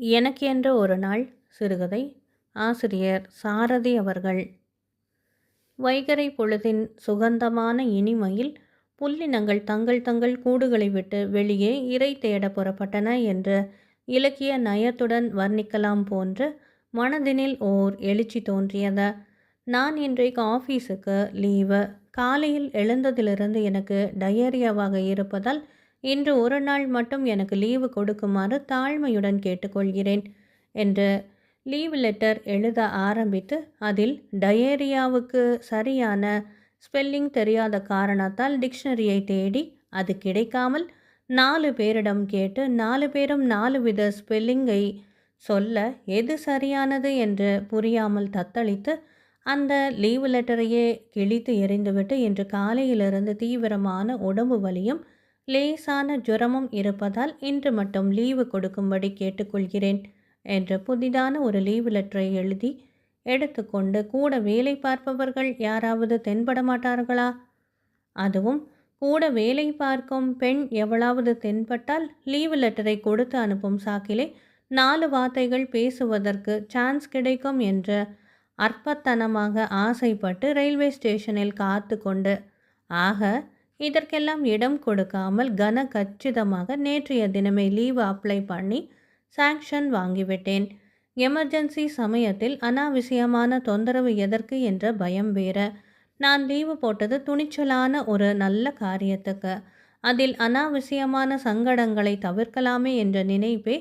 எனக்கென்ற ஒரு நாள் சிறுகதை ஆசிரியர் சாரதி அவர்கள். வைகரை பொழுதின் சுகந்தமான இனிமையில் புல்லினங்கள் தங்கள் தங்கள் கூடுகளை விட்டு வெளியே இறை தேட புறப்பட்டன என்று இலக்கிய நயத்துடன் வர்ணிக்கலாம் போன்று மனதினில் ஓர் எழுச்சி தோன்றியது. நான் இன்றைக்கு ஆஃபீஸுக்கு லீவு. காலையில் எழுந்ததிலிருந்து எனக்கு டயரியாவாக இருப்பதால் இன்று ஒரு நாள் மட்டும் எனக்கு லீவு கொடுக்குமாறு தாழ்மையுடன் கேட்டுக்கொள்கிறேன் என்று லீவ் லெட்டர் எழுத ஆரம்பித்து அதில் டயேரியாவுக்கு சரியான ஸ்பெல்லிங் தெரியாத காரணத்தால் டிக்ஷனரியை தேடி அது கிடைக்காமல் நாலு பேரிடம் கேட்டு நாலு பேரும் நாலு வித ஸ்பெல்லிங்கை சொல்ல எது சரியானது என்று புரியாமல் தத்தளித்து அந்த லீவு லெட்டரையே கிழித்து எறிந்துவிட்டு இன்று காலையிலிருந்து தீவிரமான உடம்பு வலியும் லேசான ஜுரமும் இருப்பதால் இன்று மட்டும் லீவு கொடுக்கும்படி கேட்டுக்கொள்கிறேன் என்ற புதிதான ஒரு லீவு லெட்டரை எழுதி எடுத்துக்கொண்டு கூட வேலை பார்ப்பவர்கள் யாராவது தென்பட மாட்டார்களா அதுவும் கூட வேலை பார்க்கும் பெண் எவளாவது தென்பட்டால் லீவு லெட்டரை கொடுத்து அனுப்பும் சாக்கிலே நாலு வார்த்தைகள் பேசுவதற்கு சான்ஸ் கிடைக்கும் என்று அற்பத்தனமாக ஆசைப்பட்டு ரயில்வே ஸ்டேஷனில் காத்து கொண்டு ஆக இதற்கெல்லாம் இடம் கொடுக்காமல் கன கச்சிதமாக நேற்றைய தினமே லீவு அப்ளை பண்ணி சாங்ஷன் வாங்கிவிட்டேன். எமர்ஜென்சி சமயத்தில் அனாவசியமான தொந்தரவு எதற்கு என்ற பயம் வேற. நான் லீவு போட்டது துணிச்சலான ஒரு நல்ல காரியத்துக்கு. அதில் அனாவசியமான சங்கடங்களை தவிர்க்கலாமே என்ற நினைப்பே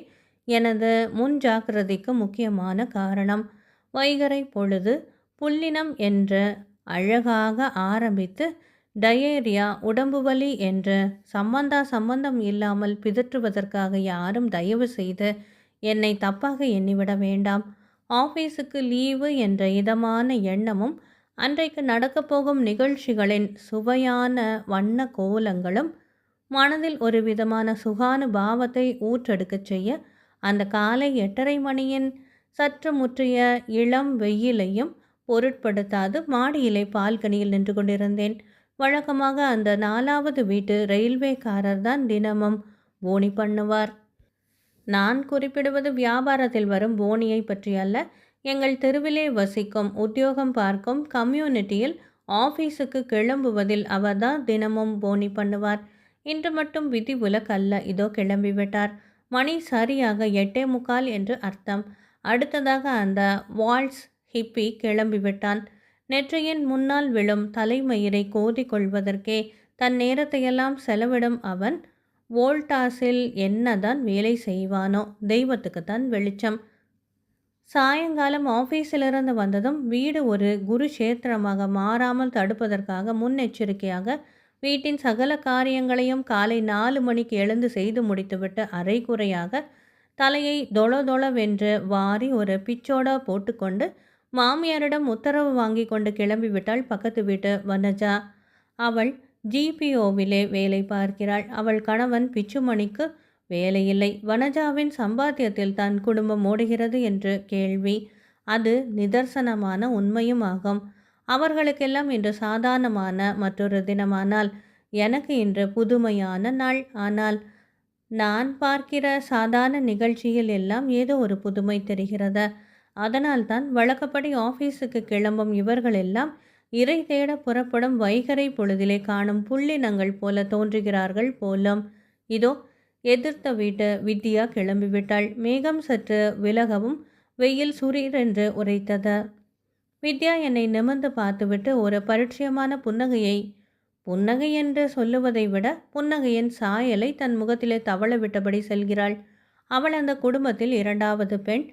எனது முன் ஜாக்கிரதைக்கு முக்கியமான காரணம். வைகரை பொழுது புல்லினம் என்ற அழகாக ஆரம்பித்து டயேரியா உடம்பு வலி என்று சம்பந்தா சம்பந்தம் இல்லாமல் பிதற்றுவதற்காக யாரும் தயவு செய்து என்னை தப்பாக எண்ணிவிட வேண்டாம். ஆஃபீஸுக்கு லீவு என்ற இதமான எண்ணமும் அன்றைக்கு நடக்கப் போகும் நிகழ்ச்சிகளின் சுவையான வண்ண கோலங்களும் மனதில் ஒரு விதமான சுகானு பாவத்தை ஊற்றெடுக்கச் செய்ய அந்த காலை எட்டரை மணியின் சற்று முற்றிய இளம் வெயிலையும் பொருட்படுத்தாது மாடியிலே பால்கனியில் நின்று கொண்டிருந்தேன். வழக்கமாக அந்த நாலாவது வீட்டு ரயில்வேக்காரர் தான் தினமும் போனி பண்ணுவார். நான் குறிப்பிடுவது வியாபாரத்தில் வரும் போனியை பற்றி அல்ல. எங்கள் தெருவிலே வசிக்கும் உத்தியோகம் பார்க்கும் கம்யூனிட்டியில் ஆஃபீஸுக்கு கிளம்புவதில் அவர்தான் தினமும் போனி பண்ணுவார். இன்று மட்டும் விதி விலக்கல்ல. இதோ கிளம்பிவிட்டார் மணி சரியாக எட்டே முக்கால் என்று அர்த்தம். அடுத்ததாக அந்த வால்ஸ் ஹிப்பி கிளம்பிவிட்டான் நெற்றியின் முன்னால் விழும் தலைமயிரை கோதி கொள்வதற்கே தன் நேரத்தையெல்லாம் செலவிடும் அவன் வோல்டாஸில் என்னதான் வேலை செய்வானோ தெய்வத்துக்குத்தான் வெளிச்சம். சாயங்காலம் ஆஃபீஸிலிருந்து வந்ததும் வீடு ஒரு குரு சேத்திரமாக மாறாமல் தடுப்பதற்காக முன்னெச்சரிக்கையாக வீட்டின் சகல காரியங்களையும் காலை நாலு மணிக்கு எழுந்து செய்து முடித்துவிட்டு அரைகுறையாக தலையை தொள தொளவென்று வாரி ஒரு பிச்சோடா போட்டுக்கொண்டு மாமியாரிடம் உத்தரவு வாங்கி கொண்டு கிளம்பிவிட்டாள் பக்கத்து வீட்டு வனஜா. அவள் ஜிபிஓவிலே வேலை பார்க்கிறாள். அவள் கணவன் பிச்சுமணிக்கு வேலையில்லை. வனஜாவின் சம்பாத்தியத்தில் தன் குடும்பம் ஓடுகிறது என்று கேள்வி. அது நிதர்சனமான உண்மையும் ஆகும். அவர்களுக்கெல்லாம் இன்று சாதாரணமான மற்றொரு தினமானால் எனக்கு இன்று புதுமையான நாள். ஆனால் நான் பார்க்கிற சாதாரண நிகழ்ச்சியில் எல்லாம் ஏதோ ஒரு புதுமை தெரிகிறது. அதனால்தான் வழக்கப்படி ஆஃபீஸுக்கு கிளம்பும் இவர்களெல்லாம் இறை தேட புறப்படும் வைகரை பொழுதிலே காணும் புள்ளினங்கள் போல தோன்றுகிறார்கள் போலும். இதோ எதிர்த்த வீட்டு வித்யா கிளம்பிவிட்டாள். மேகம் சற்று விலகவும் வெயில் சுரீரென்று உரைத்தது. வித்யா என்னை நிமிர்ந்து பார்த்துவிட்டு ஒரு பரிட்சயமான புன்னகையை புன்னகை என்று சொல்லுவதை விட புன்னகையின் சாயலை தன் முகத்திலே தவள விட்டபடி செல்கிறாள். அவள் அந்த குடும்பத்தில் இரண்டாவது பெண்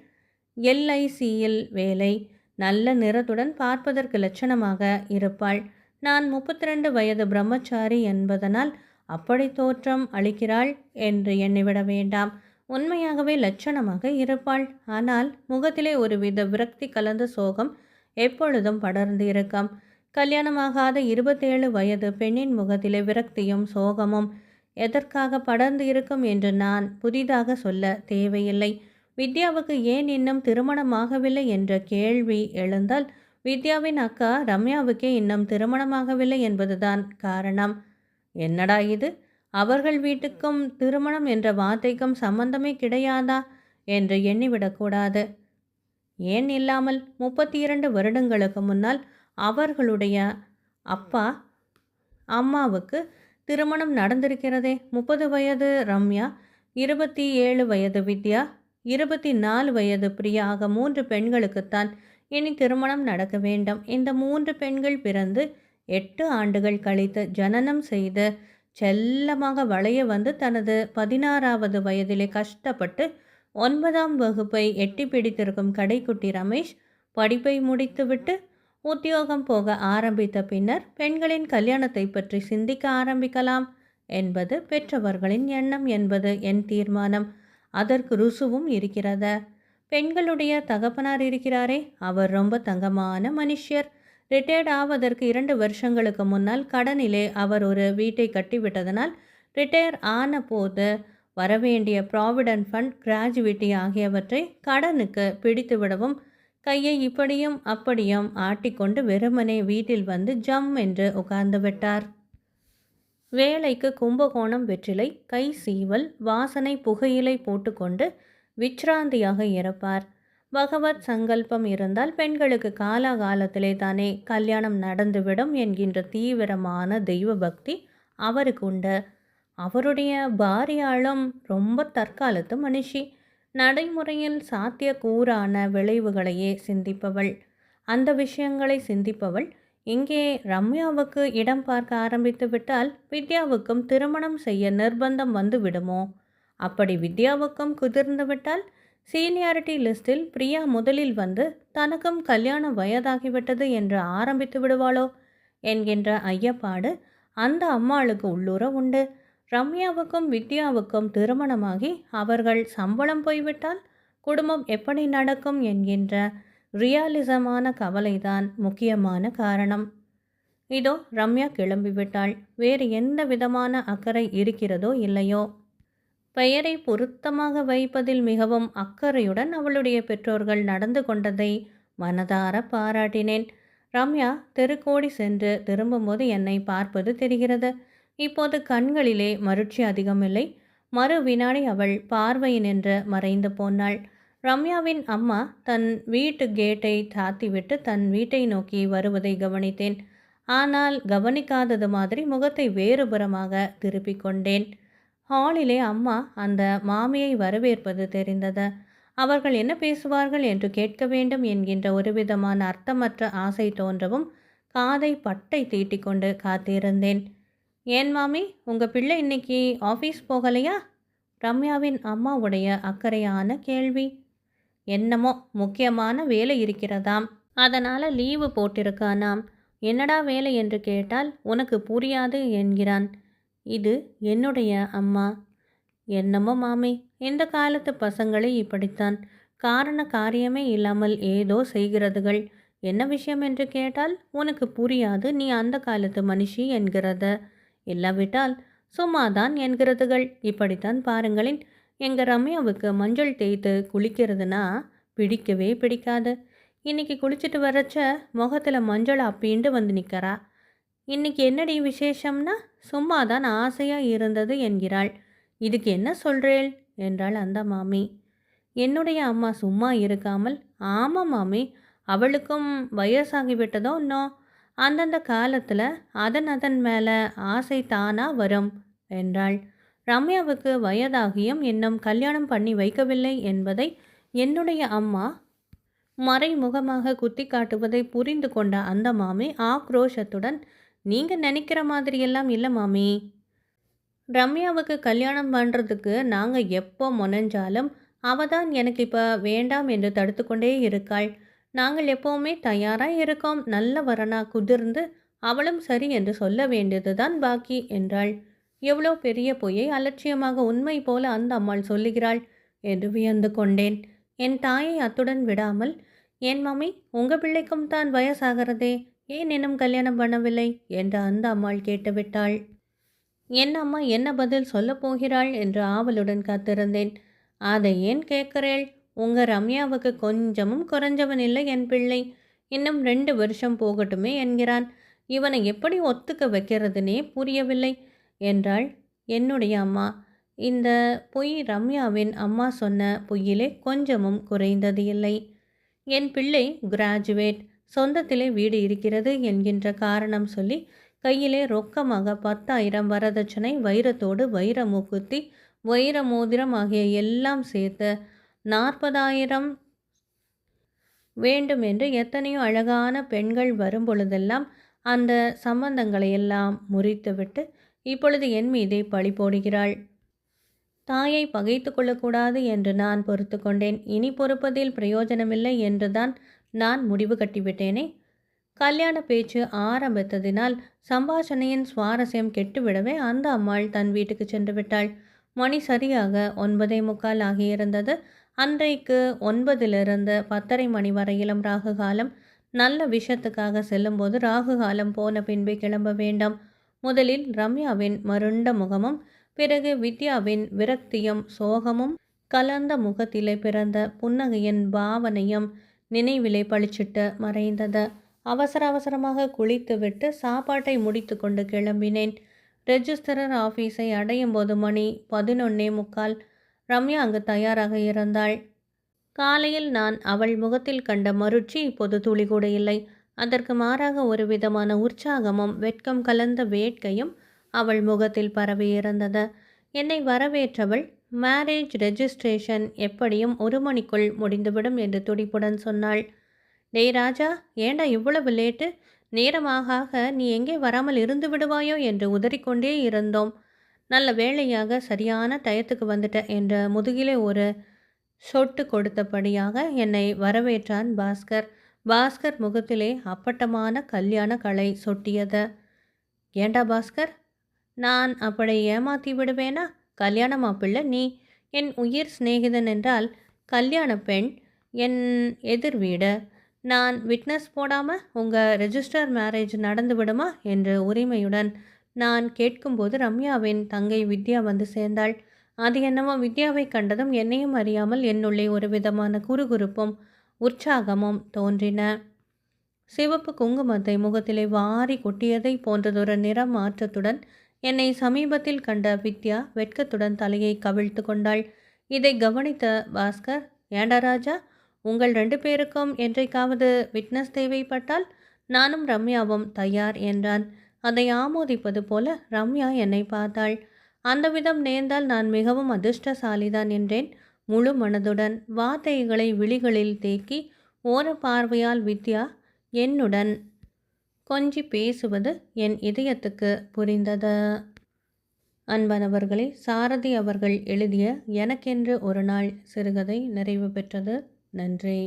எல்ஐசியில் வேலை. நல்ல நிறத்துடன் பார்ப்பதற்கு லட்சணமாக இருப்பாள். நான் முப்பத்தி ரெண்டு வயது பிரம்மச்சாரி என்பதனால் அப்படி தோற்றம் அளிக்கிறாள் என்று எண்ணிவிட வேண்டாம். உண்மையாகவே லட்சணமாக இருப்பாள். ஆனால் முகத்திலே ஒருவித விரக்தி கலந்த சோகம் எப்பொழுதும் படர்ந்து இருக்கும். கல்யாணமாகாத இருபத்தேழு வயது பெண்ணின் முகத்திலே விரக்தியும் சோகமும் எதற்காக படர்ந்து இருக்கும் என்று நான் புதிதாக சொல்ல தேவையில்லை. வித்யாவுக்கு ஏன் இன்னும் திருமணமாகவில்லை என்ற கேள்வி எழுந்தால் வித்யாவின் அக்கா ரம்யாவுக்கே இன்னும் திருமணமாகவில்லை என்பதுதான் காரணம். என்னடா இது? அவர்கள் வீட்டுக்கும் திருமணம் என்ற வார்த்தைக்கும் சம்பந்தமே கிடையாதா? என்று எண்ணிவிடக்கூடாது. ஏன் இல்லாமல் முப்பத்தி இரண்டு வருடங்களுக்கு முன்னால் அவர்களுடைய அப்பா அம்மாவுக்கு திருமணம் நடந்திருக்கிறதே? முப்பது வயது ரம்யா இருபத்தி ஏழு வயது வித்யா இருபத்தி நாலு வயது பிரியா ஆக மூன்று பெண்களுக்குத்தான் இனி திருமணம் நடக்க வேண்டும். இந்த மூன்று பெண்கள் பிறந்து எட்டு ஆண்டுகள் கழித்து ஜனனம் செய்து செல்லமாக வளைய வந்து தனது பதினாறாவது வயதிலே கஷ்டப்பட்டு ஒன்பதாம் வகுப்பை எட்டி பிடித்திருக்கும் கடைக்குட்டி ரமேஷ் படிப்பை முடித்துவிட்டு உத்தியோகம் போக ஆரம்பித்த பின்னர் பெண்களின் கல்யாணத்தை பற்றி சிந்திக்க ஆரம்பிக்கலாம் என்பது பெற்றவர்களின் எண்ணம் என்பது என் தீர்மானம். அதற்கு ருசுவும் இருக்கிறத. பெண்களுடைய தகப்பனார் இருக்கிறாரே அவர் ரொம்ப தங்கமான மனுஷர் ரிட்டையர்ட் ஆவதற்கு இரண்டு வருஷங்களுக்கு முன்னால் கடனிலே அவர் ஒரு வீட்டை கட்டிவிட்டதனால் ரிட்டையர் ஆன போது வரவேண்டிய ப்ராவிடன்ட் ஃபண்ட் கிராஜுவிட்டி ஆகியவற்றை கடனுக்கு பிடித்துவிடவும் கையை இப்படியும் அப்படியும் ஆட்டிக்கொண்டு வெறுமனே வீட்டில் வந்து ஜம் என்று உட்கார்ந்து விட்டார். வேலைக்கு கும்பகோணம் வெற்றிலை கை சீவல் வாசனை புகையிலை போட்டுக்கொண்டு விச்ராந்தியாக இருப்பார் பகவத் சங்கல்பம் இருந்தால் பெண்களுக்கு காலாகாலத்திலே தானே கல்யாணம் நடந்துவிடும் என்கின்ற தீவிரமான தெய்வ பக்தி அவருக்கு உண்டு. அவருடைய பாரியாளும் ரொம்ப தற்காலத்து மனுஷி. நடைமுறையில் சாத்தியக்கூறான விளைவுகளையே சிந்திப்பவள். அந்த விஷயங்களை சிந்திப்பவள் இங்கே ரம்யாவுக்கு இடம் பார்க்க ஆரம்பித்து விட்டால் வித்யாவுக்கும் திருமணம் செய்ய நிர்பந்தம் வந்து விடுமோ? அப்படி வித்யாவுக்கும் குதிர்ந்து விட்டால் சீனியாரிட்டி லிஸ்டில் பிரியா முதலில் வந்து தனக்கும் கல்யாணம் வயதாகிவிட்டது என்று ஆரம்பித்து விடுவாளோ? என்கின்ற ஐயப்பாடு அந்த அம்மாளுக்கு உள்ளூர உண்டு. ரம்யாவுக்கும் வித்யாவுக்கும் திருமணமாகி அவர்கள் சம்பளம் போய்விட்டால் குடும்பம் எப்படி நடக்கும் என்கின்ற ரியாலிசமான கவலைதான் முக்கியமான காரணம். இதோ ரம்யா கிளம்பிவிட்டாள். வேறு எந்த விதமான அக்கறை இருக்கிறதோ இல்லையோ. பெயரை பொருத்தமாக வைப்பதில் மிகவும் அக்கறையுடன் அவளுடைய பெற்றோர்கள் நடந்து கொண்டதை மனதார பாராட்டினேன். ரம்யா தெருக்கோடி சென்று திரும்பும்போது என்னை பார்ப்பது தெரிகிறது. இப்போது கண்களிலே மருட்சி அதிகமில்லை. மறு வினாடி அவள் பார்வையினின்று மறைந்து போனாள். ரம்யாவின் அம்மா தன் வீட்டு கேட்டை தாத்திவிட்டு தன் வீட்டை நோக்கி வருவதை கவனித்தேன். ஆனால் கவனிக்காதது மாதிரி முகத்தை வேறுபுறமாக திருப்பிக் கொண்டேன். ஹாலிலே அம்மா அந்த மாமியை வரவேற்பது தெரிந்தது. அவர்கள் என்ன பேசுவார்கள் என்று கேட்க வேண்டும் என்கின்ற ஒரு விதமான அர்த்தமற்ற ஆசை தோன்றவும் காதை பட்டை தீட்டிக்கொண்டு காத்திருந்தேன். ஏன் மாமி உங்கள் பிள்ளை இன்னைக்கு ஆஃபீஸ் போகலையா? ரம்யாவின் அம்மாவுடைய அக்கறையான கேள்வி. என்னமோ முக்கியமான வேலை இருக்கிறதாம். அதனால் லீவு போட்டிருக்கானாம். என்னடா வேலை என்று கேட்டால் உனக்கு புரியாது என்கிறான். இது என்னுடைய அம்மா. என்னமோ மாமி இந்த காலத்து பசங்களே இப்படித்தான். காரண காரியமே இல்லாமல் ஏதோ செய்கிறதுகள். என்ன விஷயம் என்று கேட்டால் உனக்கு புரியாது நீ அந்த காலத்து மனுஷி என்கிறத. இல்லாவிட்டால் சும்மாதான் என்கிறதுகள். இப்படித்தான் பாருங்களேன் எங்கள் ரம்யாவுக்கு மஞ்சள் தேய்த்து குளிக்கிறதுனா பிடிக்கவே பிடிக்காது. இன்னைக்கு குளிச்சுட்டு வரச்ச முகத்தில் மஞ்சள் அப்பீண்டு வந்து நிற்கிறா இன்றைக்கி என்னடி விசேஷம்னா சும்மா தான் ஆசையாக இருந்தது என்கிறாள். இதுக்கு என்ன சொல்கிறேள் என்றாள் அந்த மாமி. என்னுடைய அம்மா சும்மா இருக்காமல் ஆமாம் மாமி அவளுக்கும் வயசாகிவிட்டதோ இன்னும் அந்தந்த காலத்தில் அதன் அதன் மேலே ஆசை தானாக வரும் என்றாள். ரம்யாவுக்கு வயதாகியும் இன்னும் கல்யாணம் பண்ணி வைக்கவில்லை என்பதை என்னுடைய அம்மா மறைமுகமாக குத்தி காட்டுவதை புரிந்து கொண்ட அந்த மாமி ஆக்ரோஷத்துடன் நீங்கள் நினைக்கிற மாதிரியெல்லாம் இல்லை மாமி. ரம்யாவுக்கு கல்யாணம் பண்ணுறதுக்கு நாங்கள் எப்போ முனைஞ்சாலும் அவ தான் எனக்கு இப்போ வேண்டாம் என்று தடுத்து கொண்டே இருக்காள். நாங்கள் எப்போவுமே தயாராக இருக்கோம். நல்ல வரனா குதிர்ந்து அவளும் சரி என்று சொல்ல வேண்டியது தான் பாக்கி என்றாள். எவ்வளோ பெரிய பொய்யை அலட்சியமாக உண்மை போல அந்த அம்மாள் சொல்லுகிறாள் என்று வியந்து கொண்டேன். என் தாயை அத்துடன் விடாமல் என் மாமி உங்கள் பிள்ளைக்கும் தான் வயசாகிறதே. ஏன் இன்னும் கல்யாணம் பண்ணவில்லை? என்று அந்த அம்மாள் கேட்டுவிட்டாள். என் அம்மா என்ன பதில் சொல்லப் போகிறாள்? என்று ஆவலுடன் காத்திருந்தேன். அதை ஏன் கேட்கிறேள்? உங்கள் ரம்யாவுக்கு கொஞ்சமும் குறைஞ்சவன் இல்லை என் பிள்ளை. இன்னும் ரெண்டு வருஷம் போகட்டுமே என்கிறான். இவனை எப்படி ஒத்துக்க வைக்கிறதுனே புரியவில்லை. என்றாள். என்னுடைய அம்மா இந்த பொய் ரம்யாவின் அம்மா சொன்ன பொய்யிலே கொஞ்சமும் குறைந்தது இல்லை. என் பிள்ளை கிராஜுவேட் சொந்தத்திலே வீடு இருக்கிறது என்கின்ற காரணம் சொல்லி கையிலே ரொக்கமாக பத்தாயிரம் வரதட்சணை வைரத்தோடு வைர மூக்குத்தி வைர மோதிரம் ஆகிய எல்லாம் சேர்த்து நாற்பதாயிரம் வேண்டும் என்று எத்தனையோ அழகான பெண்கள் வரும் பொழுதெல்லாம் அந்த சம்பந்தங்களை எல்லாம் முறித்துவிட்டு இப்பொழுது என் மீதே பழி போடுகிறாள். தாயை பகைத்து கொள்ளக்கூடாது என்று நான் பொறுத்து கொண்டேன். இனி பொறுப்பதில் பிரயோஜனமில்லை என்றுதான் நான் முடிவு கட்டிவிட்டேனே. கல்யாண பேச்சு ஆரம்பித்ததினால் சம்பாஷணையின் சுவாரஸ்யம் கெட்டுவிடவே அந்த அம்மாள் தன் வீட்டுக்கு சென்று விட்டாள். மணி சரியாக ஒன்பதே முக்கால் ஆகியிருந்தது. அன்றைக்கு ஒன்பதிலிருந்து பத்தரை மணி வரையிலும் ராகு காலம் நல்ல விஷயத்துக்காக செல்லும்போது ராகு காலம் போன பின்பே கிளம்ப வேண்டாம். முதலில் ரம்யாவின் மருண்ட முகமும் பிறகு வித்யாவின் விரக்தியும் சோகமும் கலந்த முகத்திலே பிறந்த புன்னகையின் பாவனையும் நினைவிலே பளிச்சிட்டு மறைந்தது. அவசர அவசரமாக குளித்துவிட்டு சாப்பாட்டை முடித்து கொண்டு கிளம்பினேன். ரெஜிஸ்டரர் ஆஃபீஸை அடையும் போது மணி பதினொன்னே முக்கால். ரம்யா அங்கு தயாராக இருந்தாள். காலையில் நான் அவள் முகத்தில் கண்ட மருட்சி இப்போது துளி கூட இல்லை. அதற்கு மாறாக ஒரு விதமான உற்சாகமும் வெட்கம் கலந்த வேட்கையும் அவள் முகத்தில் பரவியிருந்தது என்னை வரவேற்றவள் மேரேஜ் ரெஜிஸ்ட்ரேஷன் எப்படியும் ஒரு மணிக்குள் முடிந்துவிடும் என்று துடிப்புடன் சொன்னாள். டேய் ராஜா ஏண்டா இவ்வளவு லேட்டு? நேரமாக ஆக நீ எங்கே வராமல் இருந்து விடுவாயோ? என்று உதறிக்கொண்டே இருந்தோம். நல்ல வேளையாக சரியான டயத்துக்கு வந்துட்ட என்ற முதுகிலே ஒரு சொட்டு கொடுத்தபடியாக என்னை வரவேற்றான் பாஸ்கர். பாஸ்கர் முகத்திலே அப்பட்டமான கல்யாண கலை சொட்டியது. ஏண்டா பாஸ்கர்? நான் அப்படி ஏமாத்தி விடுவேனா? கல்யாண மாப்பிள்ளை நீ என் உயிர் சிநேகிதன் என்றால் கல்யாண பெண் என் எதிர் வீடு. நான் விட்னஸ் போடாமல் உங்கள் ரெஜிஸ்டர் மேரேஜ் நடந்து விடுமா? என்று உரிமையுடன் நான் கேட்கும்போது ரம்யாவின் தங்கை வித்யா வந்து சேர்ந்தாள். அது என்னமோ வித்யாவை கண்டதும் என்னையும் அறியாமல் என்னுள்ளே ஒரு விதமான குறுகுறுப்பும் உற்சாகமும் தோன்றின. சிவப்பு குங்குமத்தை முகத்திலே வாரி கொட்டியதை போன்றதொரு நிற மாற்றத்துடன் என்னை சமீபத்தில் கண்ட வித்யா வெட்கத்துடன் தலையை கவிழ்த்து கொண்டாள். இதை கவனித்த பாஸ்கர் ஏண்டா ராஜா உங்கள் ரெண்டு பேருக்கும் என்றைக்காவது விட்னஸ் தேவைப்பட்டால் நானும் ரம்யாவும் தயார் என்றான். அதை ஆமோதிப்பது போல ரம்யா என்னை பார்த்தாள். அந்த விதம் நேர்ந்தால் நான் மிகவும் அதிர்ஷ்டசாலிதான் என்றேன். முழு மனதுடன் வார்த்தைகளை விழிகளில் தேக்கி ஓர பார்வையால் வித்யா என்னுடன் கொஞ்சி பேசுவது என் இதயத்துக்கு புரிந்தது. அன்பனவர்களே சாரதி அவர்கள் எழுதிய எனக்கென்று ஒரு நாள் சிறுகதை நிறைவு பெற்றது. நன்றி.